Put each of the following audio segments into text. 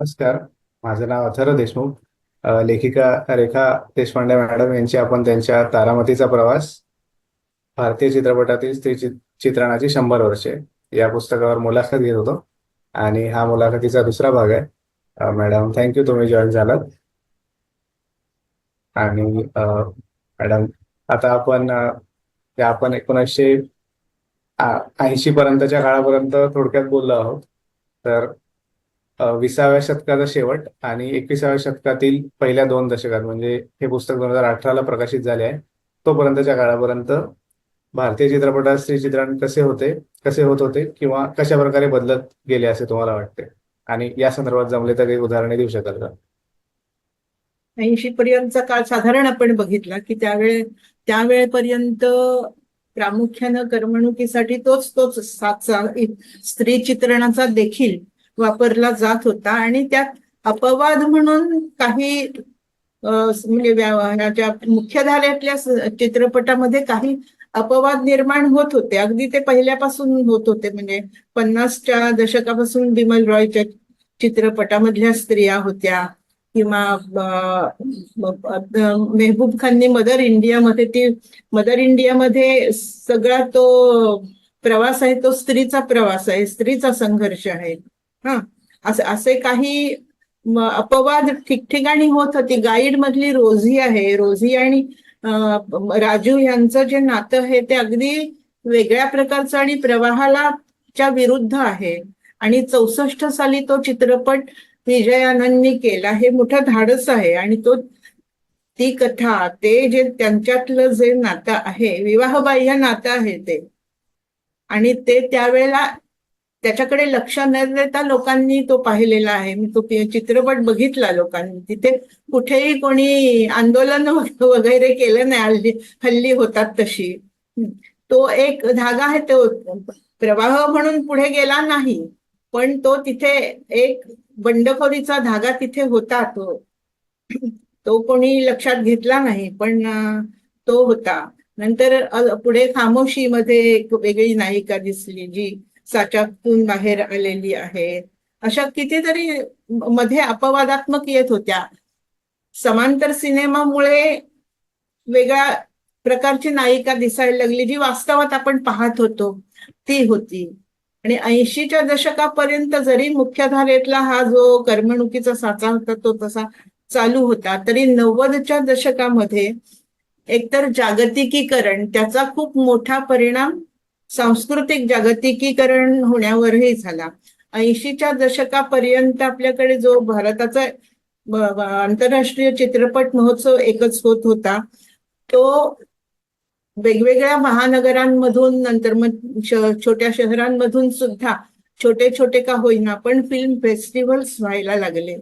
नमस्कार. माझं नाव अथर्व देशमुख. लेखिका रेखा देशपांडे मॅडम यांची आपण त्यांच्या तारामतीचा प्रवास भारतीय चित्रपटातील स्त्री चित्रणाची शंभर वर्षे या पुस्तकावर मुलाखत घेत होतो. आणि हा मुलाखतीचा दुसरा भाग आहे. मॅडम थँक्यू तुम्ही जॉईन झालात. आणि मॅडम आता आपण अ, आपण एकोणीसशे ऐंशी पर्यंतच्या काळापर्यंत थोडक्यात बोललो आहोत तर विसाव्या शतकाचा शेवट आणि एकविसाव्या शतकातील पहिल्या दोन दशकात म्हणजे हे पुस्तक दोन हजार अठराला प्रकाशित झाले आहे तोपर्यंतच्या काळापर्यंत भारतीय चित्रपटात स्त्री चित्रण कसे होते कसे होत होते किंवा कशा प्रकारे बदलत गेले असे तुम्हाला वाटते? आणि या संदर्भात जमले तर काही उदाहरणे देऊ शकाल का? ऐंशी पर्यंतचा काळ साधारण आपण बघितला की त्यावेळे त्यावेळेपर्यंत प्रामुख्यानं करमणुकीसाठी तोच तोच साचा स्त्री चित्रणाचा देखील वापरला जात होता. आणि त्यात अपवाद म्हणून काही म्हणजे व्या- ह्याच्या मुख्यधारेतल्या चित्रपटामध्ये काही अपवाद निर्माण होत होते. अगदी ते पहिल्यापासून होत होते. म्हणजे पन्नासच्या दशकापासून बिमल रॉयच्या चित्रपटामधल्या स्त्रिया होत्या. किंवा मेहबूब खाननी मदर इंडियामध्ये ती मदर इंडियामध्ये सगळा तो प्रवास आहे तो स्त्रीचा प्रवास आहे स्त्रीचा संघर्ष आहे. हा. असे असे काही अपवाद ठिकठिकाणी होत होती. गाईड मधली रोझी आहे. रोझी आणि राजू यांचं जे नातं आहे ते अगदी वेगळ्या प्रकारचं आणि प्रवाहाला च्या विरुद्ध आहे. आणि चौसष्ट साली तो चित्रपट विजयानंदनी केला. हे मोठं धाडस आहे. आणि तो ती कथा ते जे त्यांच्यातलं जे नातं आहे विवाहबाह्य नातं आहे ते. आणि ते त्यावेळेला त्याच्याकडे लक्ष न देता लोकांनी तो पाहिलेला आहे. मी तो चित्रपट बघितला लोकांनी. तिथे कुठेही कोणी आंदोलन वगैरे केलं नाही. हल्ली हल्ली होतात तशी. तो एक धागा आहे तो प्रवाह म्हणून पुढे गेला नाही. पण तो तिथे एक बंडखोरीचा धागा तिथे होता तो. तो कोणी लक्षात घेतला नाही पण तो होता. नंतर पुढे खामोशीमध्ये एक वेगळी नायिका दिसली जी साच्यातून बाहेर आलेली आहे. अशा कितीतरी मध्ये अपवादात्मक येत होत्या. समांतर सिनेमामुळे वेगळ्या प्रकारची नायिका दिसायला लागली जी वास्तवात आपण पाहत होतो ती होती. आणि ऐंशीच्या दशकापर्यंत जरी मुख्यधारेतला हा जो करमणुकीचा साचा होता तो तसा चालू होता. तरी नव्वदच्या दशकामध्ये एकतर जागतिकीकरण त्याचा खूप मोठा परिणाम सांस्कृतिक जागतिकीकरण होण्यावरही झाला. ऐंशीच्या दशकापर्यंत आपल्याकडे जो भारताचा आंतरराष्ट्रीय चित्रपट महोत्सव एकच होत होता तो वेगवेगळ्या महानगरांमधून नंतर मग छोट्या शहरांमधून सुद्धा छोटे छोटे का होईना पण फिल्म फेस्टिवल्स व्हायला लागले.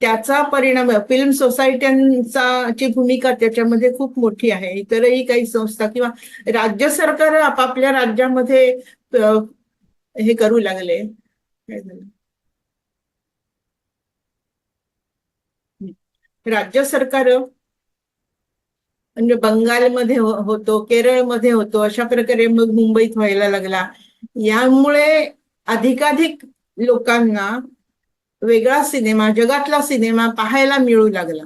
त्याचा परिणाम फिल्म सोसायट्यांचा ची भूमिका त्याच्यामध्ये खूप मोठी आहे. इतरही काही संस्था किंवा राज्य सरकार आपापल्या राज्यामध्ये हे करू लागले. काय राज्य सरकार म्हणजे बंगालमध्ये हो, होतो केरळमध्ये होतो अशा प्रकारे मग मुंबईत व्हायला लागला. यामुळे अधिकाधिक लोकांना वेगळा सिनेमा जगातला सिनेमा पाहायला मिळू लागला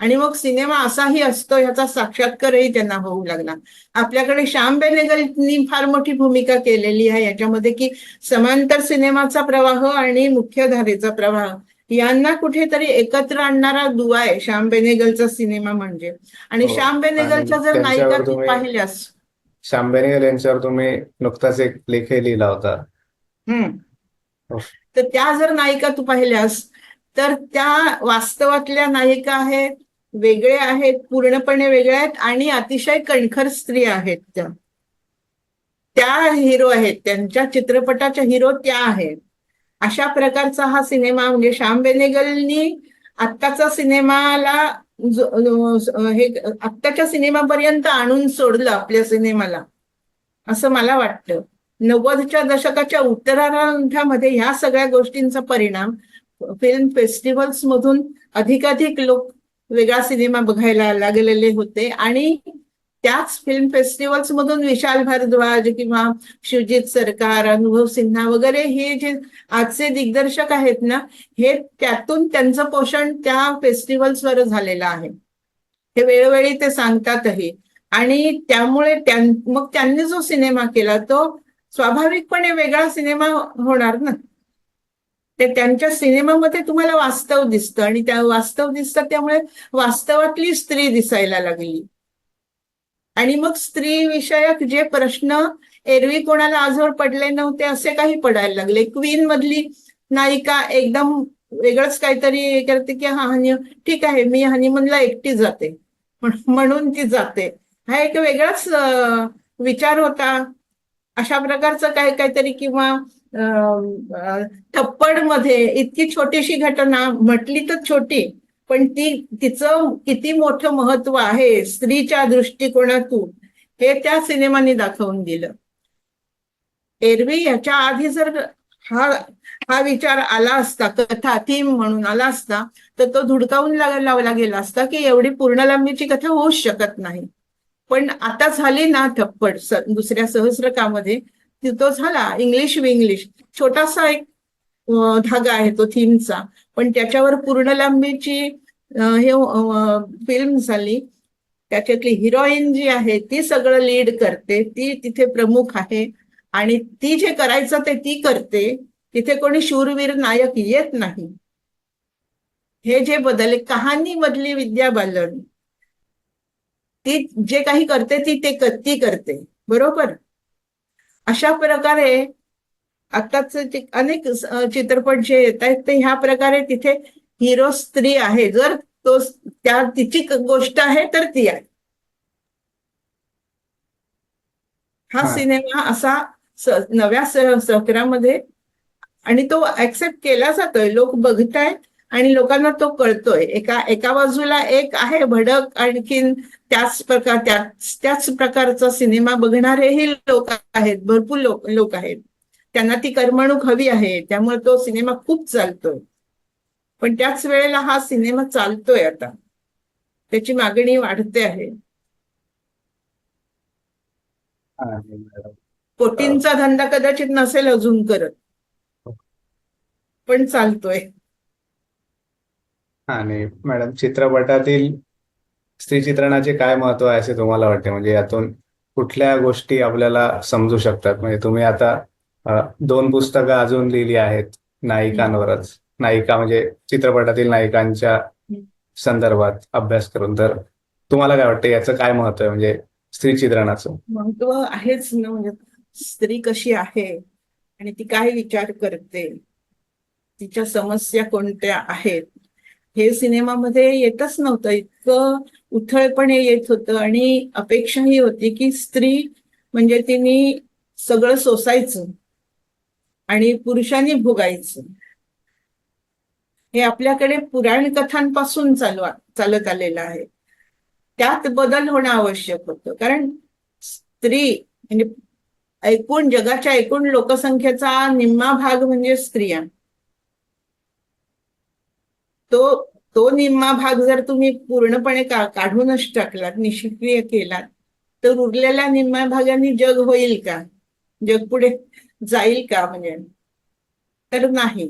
आणि मग सिनेमा असाही असतो ह्याचा साक्षात्कारही त्यांना होऊ लागला आपल्याकडे श्याम बेनेगलनी फार मोठी भूमिका केलेली आहे याच्यामध्ये की समांतर सिनेमाचा प्रवाह आणि मुख्यधारेचा प्रवाह यांना कुठेतरी एकत्र आणणारा दुवा आहे श्याम बेनेगलचा सिनेमा म्हणजे आणि हो. श्याम बेनेगलच्या जर नायिका तू पाहिल्यास श्याम बेनेगल यांच्यावर तुम्ही नुकताच एक लेखही लिहिला होता हम्म. हो. तर त्या जर नायिका तू पाहिल्यास तर त्या वास्तवातल्या नायिका आहेत वेगळ्या आहेत पूर्णपणे वेगळ्या आहेत आणि अतिशय कणखर स्त्रिया आहेत त्या. त्या हिरो आहेत त्यांच्या चित्रपटाच्या हिरो त्या आहेत. अशा प्रकारचा हा सिनेमा म्हणजे श्याम बेनेगलनी आत्ताचा सिनेमाला हे आत्ताच्या सिनेमापर्यंत आणून सोडलं आपल्या सिनेमाला असं मला वाटतं. नव्वदच्या दशकाच्या उत्तरार्धामध्ये ह्या सगळ्या गोष्टींचा परिणाम फिल्म फेस्टिवल्स मधून अधिकाधिक लोक वेगळा सिनेमा बघायला लागलेले होते. आणि त्याच फिल्म फेस्टिवल्स मधून विशाल भारद्वाज किंवा शिवजित सरकार अनुभव सिन्हा वगैरे हे जे आजचे दिग्दर्शक आहेत ना हे त्यातून त्यांचं पोषण त्या फेस्टिवल्सवर झालेलं आहे. हे वेळोवेळी ते सांगतातही. आणि त्यामुळे मग त्यांनी जो सिनेमा केला तो स्वाभाविकपणे वेगळा सिनेमा होणार ना. ते त्यांच्या सिनेमामध्ये तुम्हाला वास्तव दिसतं आणि त्या वास्तव दिसतं त्यामुळे वास्तवातली स्त्री दिसायला लागली. आणि मग स्त्री विषयक जे प्रश्न एरवी कोणाला आजवर पडले नव्हते असे काही पडायला लागले. क्वीन मधली नायिका एकदम वेगळंच काहीतरी करते की हा हनी ठीक आहे मी हनीमूनला एकटी जाते. म्हणून ती जाते. हा एक वेगळाच विचार होता. अशा प्रकारचं काय काहीतरी किंवा थप्पडमध्ये इतकी छोटीशी घटना म्हटली तर छोटी पण ती तिचं किती मोठं महत्त्व आहे स्त्रीच्या दृष्टिकोनातून हे त्या सिनेमाने दाखवून दिलं. एरवी याच्या आधी जर हा हा विचार आला असता कथा थीम म्हणून आला असता तर तो धुडकावून लावला गेला असता की एवढी पूर्ण लांबीची कथा होऊच शकत नाही. पण आता झाली ना थप्पड दुसऱ्या सहस्रकामध्ये तो झाला इंग्लिश विंग्लिश छोटासा एक धागा आहे तो थीमचा पण त्याच्यावर पूर्ण लांबीची हे फिल्म झाली. त्याच्यातली हिरोईन जी आहे ती सगळं लीड करते. ती तिथे प्रमुख आहे. आणि ती जे करायचं ते ती करते. तिथे कोणी शूरवीर नायक येत नाही. हे जे बदल कहाणी मधली विद्या बालन ती जे काही करते ती ते क- ती करते. बरोबर? अशा प्रकारे आताच अनेक चित्रपट जे येत आहेत ते ह्या प्रकारे तिथे हिरो स्त्री आहे. जर तो त्या तिची गोष्ट आहे तर ती आहे. हा. सिनेमा असा नव्या सहक्रामध्ये आणि तो ऍक्सेप्ट केला जातोय. लोक बघतायत आणि लोकांना तो कळतोय. एका एका बाजूला एक आहे भडक आणखीन त्याच प्रकार त्याच त्याच प्रकारचा सिनेमा बघणारेही लोक आहेत भरपूर लोक लोक आहेत. त्यांना ती करमणूक हवी आहे त्यामुळे तो सिनेमा खूप चालतोय. पण त्याच वेळेला हा सिनेमा चालतोय आता. त्याची मागणी वाढते आहे. कोटींचा धंदा कदाचित नसेल अजून करत. पण चालतोय. आणि मॅडम चित्रपटातील स्त्री चित्रणाचे काय महत्त्व आहे असे तुम्हाला वाटते? म्हणजे यातून कुठल्या गोष्टी आपल्याला समजू शकतात? म्हणजे तुम्ही आता अ, दोन पुस्तकं अजून लिहिली आहेत नायिकांवरच. नायिका म्हणजे चित्रपटातील नायिकांच्या संदर्भात अभ्यास करून. तर तुम्हाला काय वाटतं याचं काय महत्त्व आहे? म्हणजे स्त्री चित्रणाचं महत्त्व आहेच ना. म्हणजे स्त्री कशी आहे आणि ती काय विचार करते? तिच्या समस्या कोणत्या आहेत? हे सिनेमामध्ये येतच नव्हतं. इतकं उथळपणे येत होतं आणि अपेक्षा ही होती की स्त्री म्हणजे तिने सगळं सोसायचं आणि पुरुषांनी भोगायचं. हे आपल्याकडे पुराण कथांपासून चालू चालत आलेलं आहे. त्यात बदल होणं आवश्यक होतं. कारण स्त्री म्हणजे एकूण जगाच्या एकूण लोकसंख्येचा निम्मा भाग म्हणजे स्त्रिया. तो तो निम्मा भाग जर तुम्ही पूर्णपणे का काढूनच टाकलात निष्क्रिय केलात तर उरलेल्या निम्मा भागाने जग होईल का? जग पुढे जाईल का म्हणजे? तर नाही.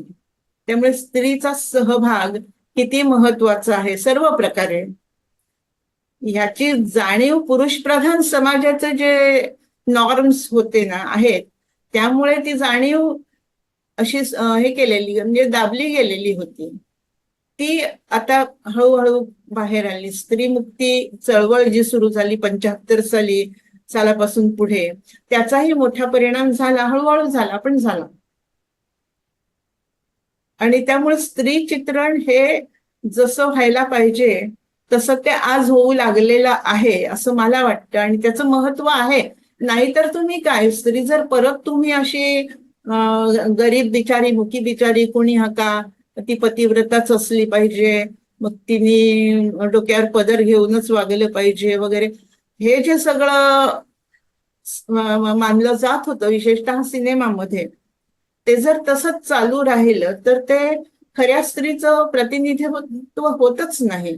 त्यामुळे स्त्रीचा सहभाग किती महत्त्वाचा आहे? सर्व प्रकारे. ह्याची जाणीव पुरुष प्रधान समाजाचे जे नॉर्म्स होते ना आहेत त्यामुळे ती जाणीव अशी हे केलेली म्हणजे दाबली गेलेली होती. ती आता हळूहळू बाहेर आली. स्त्री मुक्ती चळवळ जी सुरू झाली पंच्याहत्तर साली सालापासून पुढे त्याचाही मोठा परिणाम झाला हळूहळू झाला पण झाला. आणि त्यामुळे स्त्री चित्रण हे जसं व्हायला पाहिजे तसं ते आज होऊ लागलेलं आहे असं मला वाटतं. आणि त्याचं महत्त्व आहे. नाहीतर तुम्ही काय? स्त्री जर परत तुम्ही अशी गरीब बिचारी मुकी बिचारी कोणी हका ती पतिव्रताच असली पाहिजे मग तिने डोक्यावर पदर घेऊनच वागलं पाहिजे वगैरे. हे जे सगळं मानलं जात होतं विशेषतः सिनेमामध्ये ते जर तसंच चालू राहिलं तर ते खऱ्या स्त्रीचं प्रतिनिधित्व होतच नाही.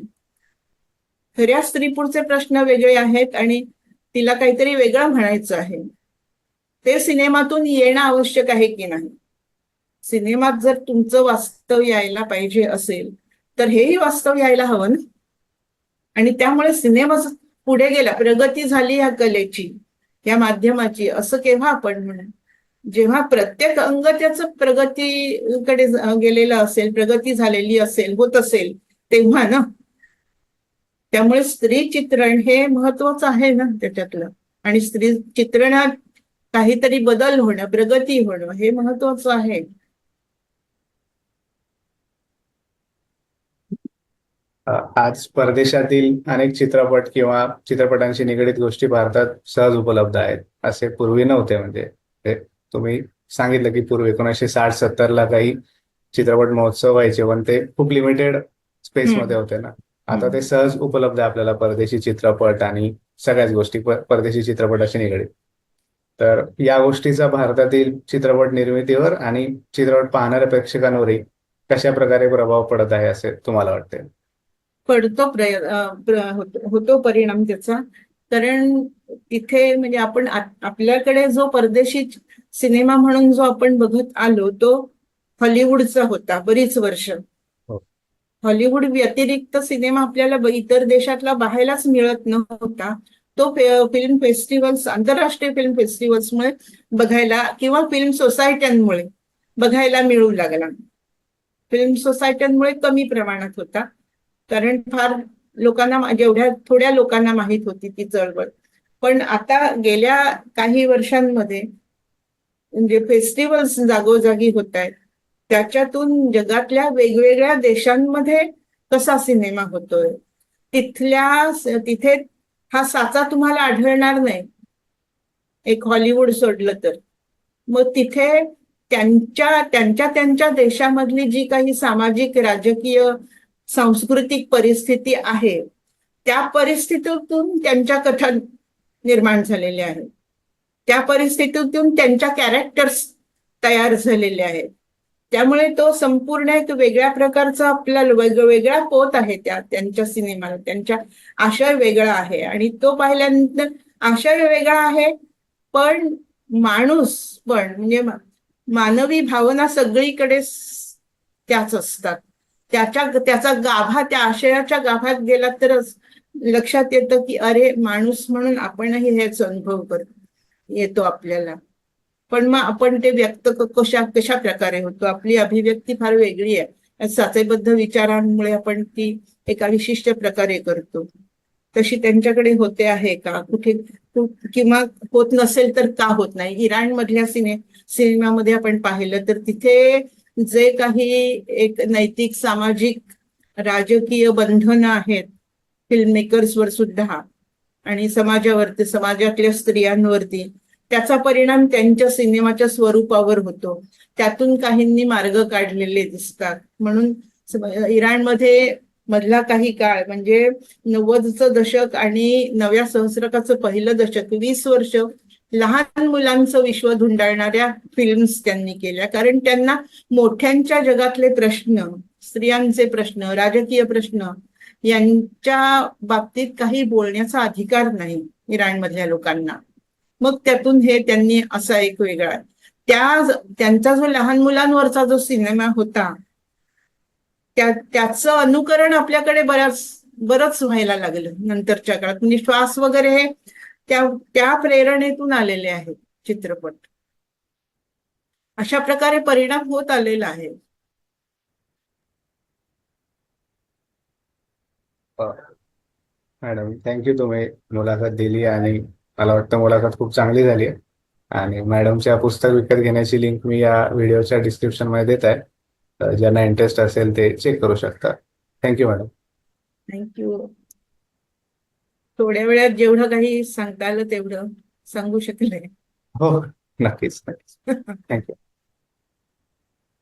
खऱ्या स्त्री पुढचे प्रश्न वेगळे आहेत आणि तिला काहीतरी वेगळं म्हणायचं आहे. ते सिनेमातून येणं आवश्यक आहे की नाही? सिनेमात जर तुमचं वास्तव यायला पाहिजे असेल तर हेही वास्तव यायला हवं ना? आणि त्यामुळे सिनेमा पुढे गेला प्रगती झाली या कलेची या माध्यमाची असं केव्हा आपण म्हणू? जेव्हा प्रत्येक अंग त्याचं प्रगतीकडे गेलेलं असेल प्रगती झालेली असेल होत असेल तेव्हा ना? त्यामुळे स्त्री चित्रण हे महत्वाचं आहे ना त्याच्यातलं. आणि स्त्री चित्रणात काहीतरी बदल होणं प्रगती होणं हे महत्वाचं आहे अ, आज परदेशातील अनेक चित्रपट किंवा चित्रपटांशी निगडीत गोष्टी भारतात सहज उपलब्ध आहेत असे पूर्वी नव्हते म्हणजे तुम्ही सांगितलं की पूर्वी एकोणीसशे साठ सत्तर ला काही चित्रपट महोत्सव व्हायचे पण ते खूप लिमिटेड स्पेस. मध्ये होते ना आता. ते सहज उपलब्ध आहे आपल्याला परदेशी चित्रपट आणि सगळ्याच गोष्टी परदेशी चित्रपटाशी निगडीत तर या गोष्टीचा भारतातील चित्रपट निर्मितीवर आणि चित्रपट पाहणाऱ्या प्रेक्षकांवरही कशा प्रकारे प्रभाव पडत आहे असे तुम्हाला वाटते पडतो प्रय होतो परिणाम त्याचा. कारण तिथे म्हणजे आपण आपल्याकडे जो परदेशी सिनेमा म्हणून जो आपण बघत आलो तो हॉलिवूडचा होता बरीच वर्ष. हो. हॉलिवूड व्यतिरिक्त सिनेमा आपल्याला इतर देशातला पाहायलाच मिळत नव्हता. तो फिल्म फेस्टिवल्स आंतरराष्ट्रीय फिल्म फेस्टिवल्समुळे बघायला किंवा फिल्म सोसायट्यांमुळे बघायला मिळू लागला. फिल्म सोसायट्यांमुळे कमी प्रमाणात होता. कारण फार लोकांना जेवढ्या थोड्या लोकांना माहीत होती ती चळवळ. पण आता गेल्या काही वर्षांमध्ये म्हणजे फेस्टिवल्स जागोजागी होत आहेत. त्याच्यातून जगातल्या वेगवेगळ्या देशांमध्ये कसा सिनेमा होतोय? तिथल्या तिथे हा साचा तुम्हाला आढळणार नाही. एक हॉलिवूड सोडलं तर. मग तिथे त्यांच्या त्यांच्या त्यांच्या देशामधली जी काही सामाजिक राजकीय सांस्कृतिक परिस्थिती आहे. त्या परिस्थितीतून त्यांच्या कथा निर्माण झालेल्या आहेत त्या परिस्थितीतून त्यांच्या कॅरेक्टर्स तयार झालेले आहेत त्यामुळे तो संपूर्ण एक वेगळ्या प्रकारचा आपला वेगवेगळा पोत आहे त्या त्यांच्या सिनेमाला. त्यांच्या आशय वेगळा आहे. आणि तो पाहिल्यानंतर आशय वेगळा आहे पण माणूस पण म्हणजे मानवी भावना सगळीकडे त्याच असतात. त्याच्या त्याचा गाभा त्या आशयाच्या गाभात गेला तरच लक्षात येतं की अरे माणूस म्हणून आपणही हेच अनुभव करतो येतो आपल्याला. पण मग आपण ते व्यक्त कशा कशा प्रकारे होतो? आपली अभिव्यक्ती फार वेगळी आहे. साचेबद्ध विचारांमुळे आपण ती एका विशिष्ट प्रकारे करतो. तशी त्यांच्याकडे होते आहे का? कुठे किंवा होत नसेल तर का होत नाही? इराण मधल्या सिने सिनेमामध्ये आपण पाहिलं तर तिथे जे काही एक नैतिक सामाजिक राजकीय बंधनं आहेत फिल्म मेकर्सवर सुद्धा आणि समाजावरती समाजातल्या स्त्रियांवरती त्याचा परिणाम त्यांच्या सिनेमाच्या स्वरूपावर होतो. त्यातून काहींनी मार्ग काढलेले दिसतात. म्हणून इराणमध्ये मधला काही काळ म्हणजे नव्वदचं दशक आणि नव्या सहस्रकाचं पहिलं दशक वीस वर्ष लहान मुलांचं विश्व धुंडाळणाऱ्या फिल्म्स त्यांनी केल्या. कारण त्यांना मोठ्यांच्या जगातले प्रश्न स्त्रियांचे प्रश्न राजकीय प्रश्न यांच्या बाबतीत काही बोलण्याचा अधिकार नाही इराणमधल्या लोकांना. मग त्यातून हे त्यांनी असा एक वेगळा त्या त्यांचा जो लहान मुलांवरचा जो सिनेमा होता त्या त्याचं अनुकरण आपल्याकडे बऱ्याच बरंच व्हायला लागलं नंतरच्या काळात. म्हणजे श्वास वगैरे हे त्या त्या प्रेरणेतून आलेले आहेत चित्रपट. अशा प्रकारे परिणाम होत आलेला आहे. मॅडम थँक्यू तुम्ही मुलाखत दिली आणि मला वाटतं मुलाखत खूप चांगली झाली. आहे आणि मॅडमच्या पुस्तक विकत घेण्याची लिंक मी या व्हिडिओच्या डिस्क्रिप्शनमध्ये देत आहे. ज्यांना इंटरेस्ट असेल ते चेक करू शकता. थँक्यू मॅडम थँक्यू थोड्या वेळात जेवढं काही सांगता आलं तेवढं सांगू शकले. हो नक्कीच नक्कीच. थँक्यू